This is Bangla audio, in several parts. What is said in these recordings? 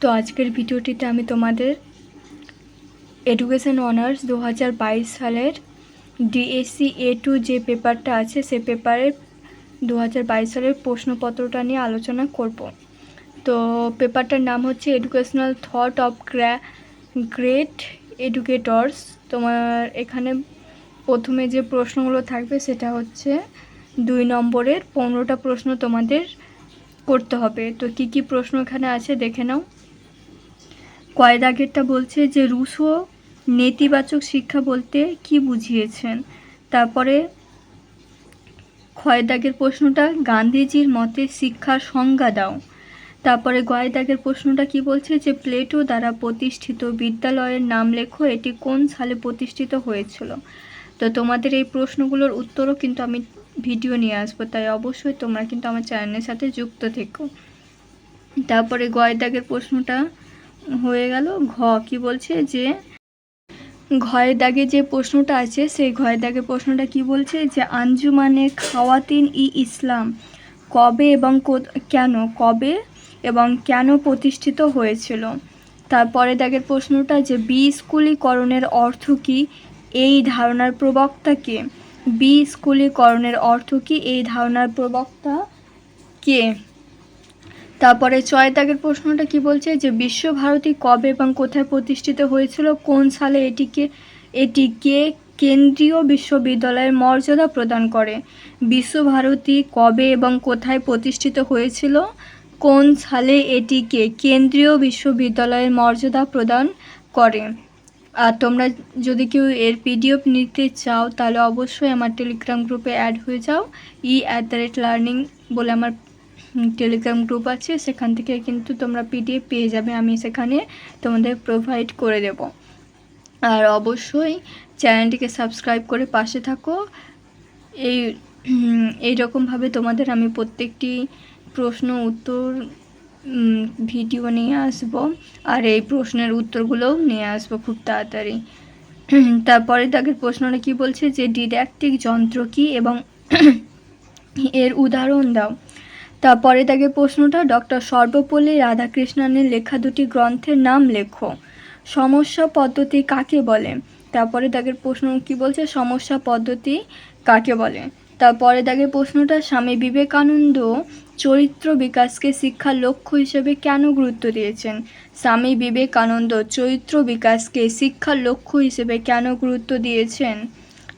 তো আজকের ভিডিওটিতে আমি তোমাদের এডুকেশন অনার্স দু হাজার বাইশ সালের ডিএসসি এ টু যে পেপারটা আছে, সে পেপারের দু হাজার বাইশ সালের প্রশ্নপত্রটা নিয়ে আলোচনা করব। তো পেপারটার নাম হচ্ছে educational thought of great educators তোমার এখানে প্রথমে যে প্রশ্নগুলো থাকবে, সেটা হচ্ছে দুই নম্বরের পনেরোটা প্রশ্ন তোমাদের করতে হবে। তো কি কি প্রশ্ন এখানে আছে, দেখে নাও। কয় দাগেরটা বলছে যে রুশো নেতিবাচক শিক্ষা বলতে কি বুঝিয়েছেন? তারপরে দাগের প্রশ্নটা, গান্ধীজির মতে শিক্ষার সংজ্ঞা দাও। তারপরে দাগের প্রশ্নটা কি বলছে যে প্লেটো দ্বারা প্রতিষ্ঠিত বিদ্যালয়ের নাম লেখো, এটি কোন সালে প্রতিষ্ঠিত হয়েছিল? তো তোমাদের এই প্রশ্নগুলোর উত্তরও কিন্তু আমি ভিডিও নিয়ে আসব, তাই অবশ্যই তোমরা কিন্তু আমার চ্যানেলের সাথে যুক্ত থেকো। তারপরে দাগের প্রশ্নটা হয়ে গেল। ঘ কি বলছে যে, ঘয়ের দাগে যে প্রশ্নটা আছে, সেই ঘয়ের দাগের প্রশ্নটা কি বলছে যে আঞ্জুমানে খাওয়াতিন ই ইসলাম। কবে এবং কেন, কবে এবং কেন প্রতিষ্ঠিত হয়েছিল? তারপরে দাগের প্রশ্নটা যে বি স্কুলীকরণের অর্থ কি, এই ধারণার প্রবক্তা কে? বি স্কুলীকরণের অর্থ কি, এই ধারণার প্রবক্তা কে? তারপরে ছয় দাগের প্রশ্নটা কি বলছে? যে বিশ্বভারতী কবে এবং কোথায় প্রতিষ্ঠিত হয়েছিল? কোন সালে এটিকে এটিকে কেন্দ্রীয় বিশ্ববিদ্যালয়ের মর্যাদা প্রদান করে? বিশ্বভারতী কবে এবং কোথায় প্রতিষ্ঠিত হয়েছিল? কোন সালে এটিকে কেন্দ্রীয় বিশ্ববিদ্যালয়ের মর্যাদা প্রদান করে? আর তোমরা যদি কেউ এর পিডিএফ নিতে চাও, তাহলে অবশ্যই আমার টেলিগ্রাম গ্রুপে অ্যাড হয়ে যাও। E at the rate learning বলে আমার টেলিগ্রাম গ্রুপ আছে, সেখান থেকে কিন্তু তোমরা পিডিএফ পেয়ে যাবে, আমি সেখানে তোমাদের প্রোভাইড করে দেব। আর অবশ্যই চ্যানেলটিকে সাবস্ক্রাইব করে পাশে থাকো। এই এই রকমভাবে তোমাদের আমি প্রত্যেকটি প্রশ্ন, উত্তর ভিডিও নিয়ে আসব। আর এই প্রশ্নের উত্তরগুলোও নিয়ে আসব খুব তাড়াতাড়ি। তারপরে তাকে প্রশ্নটা কি বলছে যে ডিডাক্টিক যন্ত্র কি এবং এর উদাহরণ দাও। তারপরে তাকে প্রশ্নটা ডক্টর সর্বপল্লী রাধাকৃষ্ণনের লেখা দুটি গ্রন্থের নাম লেখো। সমস্যা পদ্ধতি কাকে বলে? তারপরে তাকে প্রশ্ন কি বলছে? সমস্যা পদ্ধতি কাকে বলে? তারপরে তাকে প্রশ্নটা, স্বামী বিবেকানন্দ চরিত্র বিকাশকে শিক্ষার লক্ষ্য হিসেবে কেন গুরুত্ব দিয়েছেন? স্বামী বিবেকানন্দ চরিত্র বিকাশকে শিক্ষার লক্ষ্য হিসেবে কেন গুরুত্ব দিয়েছেন?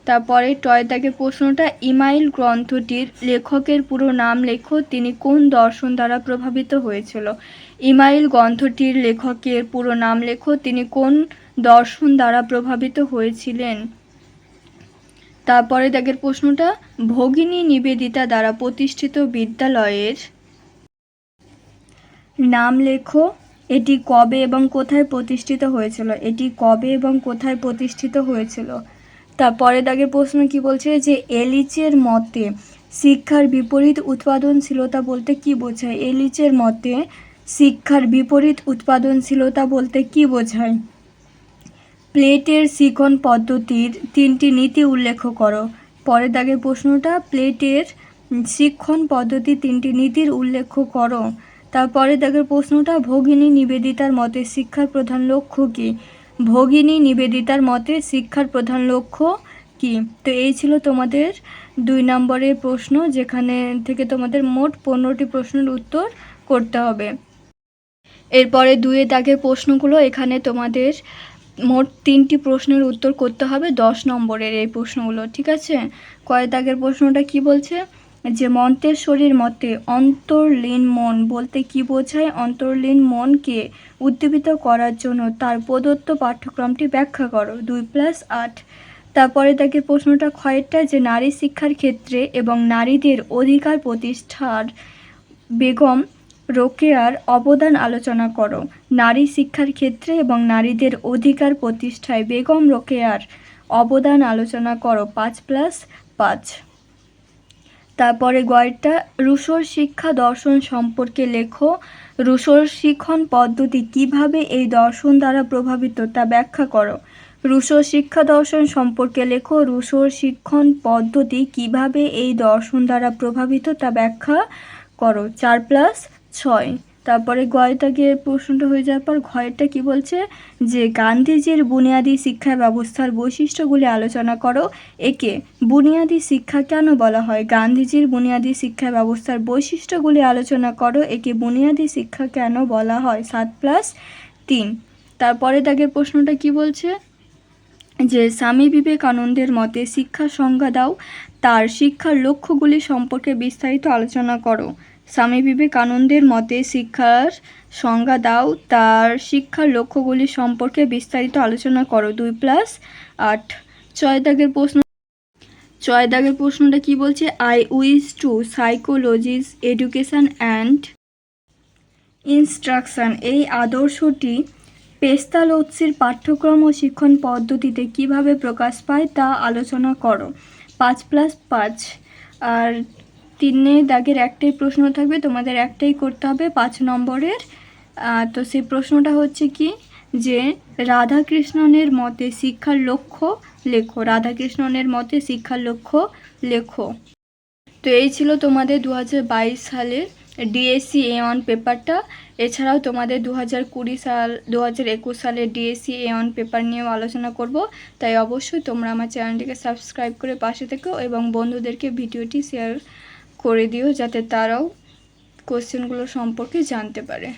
তারপরে টয় দাগের প্রশ্নটা ইমাইল গ্রন্থটির লেখকের পুরো নাম লেখো, তিনি কোন দর্শন দ্বারা প্রভাবিত হয়েছিল? ইমাইল গ্রন্থটির লেখকের পুরো নাম লেখো, তিনি কোন দর্শন দ্বারা প্রভাবিত হয়েছিলেন? তারপরে দাগের প্রশ্নটা ভগিনী নিবেদিতা দ্বারা প্রতিষ্ঠিত বিদ্যালয়ের নাম লেখো, এটি কবে এবং কোথায় প্রতিষ্ঠিত হয়েছিল? এটি কবে এবং কোথায় প্রতিষ্ঠিত হয়েছিল? তারপরে দাগের প্রশ্ন কি বলছে যে এলিচের মতে শিক্ষার বিপরীত উৎপাদনশীলতা বলতে কি বোঝায়? এলিচের মতে শিক্ষার বিপরীত উৎপাদনশীলতা বলতে কি বোঝায়? প্লেটের শিখন পদ্ধতির তিনটি নীতি উল্লেখ করো। পরের দাগের প্রশ্নটা, প্লেটের শিক্ষণ পদ্ধতি তিনটি নীতির উল্লেখ করো। তারপরে দাগের প্রশ্নটা, ভগিনী নিবেদিতার মতে শিক্ষার প্রধান লক্ষ্য কী? ভগিনী নিবেদিতার মতে শিক্ষার প্রধান লক্ষ্য কী? তো এই ছিল তোমাদের দুই নম্বরের প্রশ্ন, যেখানে থেকে তোমাদের মোট পনেরোটি প্রশ্নের উত্তর করতে হবে। এরপরে দুয়ে দাগের প্রশ্নগুলো, এখানে তোমাদের মোট তিনটি প্রশ্নের উত্তর করতে হবে দশ নম্বরের এই প্রশ্নগুলো, ঠিক আছে? কয় দাগের প্রশ্নটা কি বলছে? যে মন্তেশ্বরীর মতে অন্তর্লীন মন বলতে কি বোঝায়? অন্তর্লীন মনকে উদ্দীপিত করার জন্য তার প্রদত্ত পাঠ্যক্রমটি ব্যাখ্যা করো। দুই প্লাস আট। তারপরে তাকে প্রশ্নটা ক্ষয়েরটা যে নারী শিক্ষার ক্ষেত্রে এবং নারীদের অধিকার প্রতিষ্ঠার বেগম রোকেয়ার অবদান আলোচনা করো। নারী শিক্ষার ক্ষেত্রে এবং নারীদের অধিকার প্রতিষ্ঠায় বেগম রোকেয়ার অবদান আলোচনা করো। পাঁচ প্লাস পাঁচ। তারপরে গয়েরটা রুশোর শিক্ষা দর্শন সম্পর্কে লেখো। রুশোর শিক্ষণ পদ্ধতি কীভাবে এই দর্শন দ্বারা প্রভাবিত তা ব্যাখ্যা করো। রুশোর শিক্ষা দর্শন সম্পর্কে লেখো, রুশোর শিক্ষণ পদ্ধতি কীভাবে এই দর্শন দ্বারা প্রভাবিত তা ব্যাখ্যা করো। চার প্লাস ছয়। তারপরে গয়তাগের প্রশ্নটা হয়ে যাওয়ার পর ঘয়েরটা কি বলছে? যে গান্ধীজির বুনিয়াদী শিক্ষা ব্যবস্থার বৈশিষ্ট্যগুলি আলোচনা করো। একে, বুনিয়াদী শিক্ষা কেন বলা হয়? গান্ধীজির বুনিয়াদী শিক্ষা ব্যবস্থার বৈশিষ্ট্যগুলি আলোচনা করো। একে, বুনিয়াদী শিক্ষা কেন বলা হয়? সাত প্লাস তিন। তারপরে তাকে প্রশ্নটা কি বলছে? যে স্বামী বিবেকানন্দের মতে শিক্ষার সংজ্ঞা দাও, তার শিক্ষার লক্ষ্যগুলি সম্পর্কে বিস্তারিত আলোচনা করো। স্বামী বিবেকানন্দের মতে শিক্ষার সংজ্ঞা দাও, তার শিক্ষার লক্ষ্যগুলি সম্পর্কে বিস্তারিত আলোচনা করো। দুই প্লাস আট। ছয় দাগের প্রশ্ন ছয় দাগের প্রশ্নটা কি বলছে? I wish to psychologise education and instruction এই আদর্শটি পেস্তালোৎসির পাঠ্যক্রম ও শিক্ষণ পদ্ধতিতে কীভাবে প্রকাশ পায় তা আলোচনা করো। পাঁচ প্লাস পাঁচ। আর তিনে দাগের একটাই প্রশ্ন থাকবে, তোমাদের একটাই করতে হবে পাঁচ নম্বরের। তো সেই প্রশ্নটা হচ্ছে কি? যে রাধাকৃষ্ণনের মতে শিক্ষার লক্ষ্য লেখো, রাধাকৃষ্ণনের মতে শিক্ষার লক্ষ্য লেখো। তো এই ছিল তোমাদের দু হাজার বাইশ সালের ডিএসসি এ ওয়ান পেপারটা। এছাড়াও তোমাদের দু হাজার কুড়ি সাল দু হাজার একুশ সালের ডিএসসি এ ওয়ান পেপার নিয়েও আলোচনা করব। তাই অবশ্যই তোমরা আমার চ্যানেলটিকে সাবস্ক্রাইব করে পাশে থেকো এবং বন্ধুদেরকে ভিডিওটি শেয়ার করে দিও যাতে তারাও কোশ্চেনগুলো সম্পর্কে জানতে পারে।